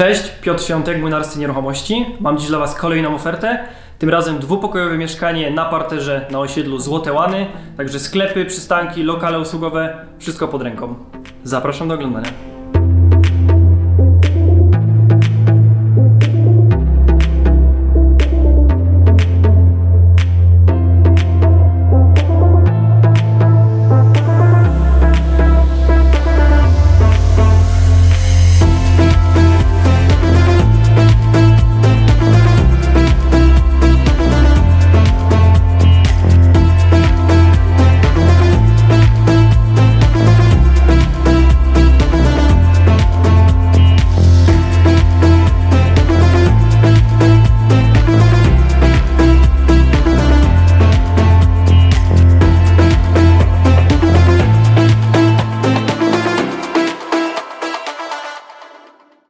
Cześć, Piotr Świątek, Młynarscy Nieruchomości. Mam dziś dla Was kolejną ofertę. Tym razem dwupokojowe mieszkanie na parterze na osiedlu Złote Łany. Także sklepy, przystanki, lokale usługowe, wszystko pod ręką. Zapraszam do oglądania.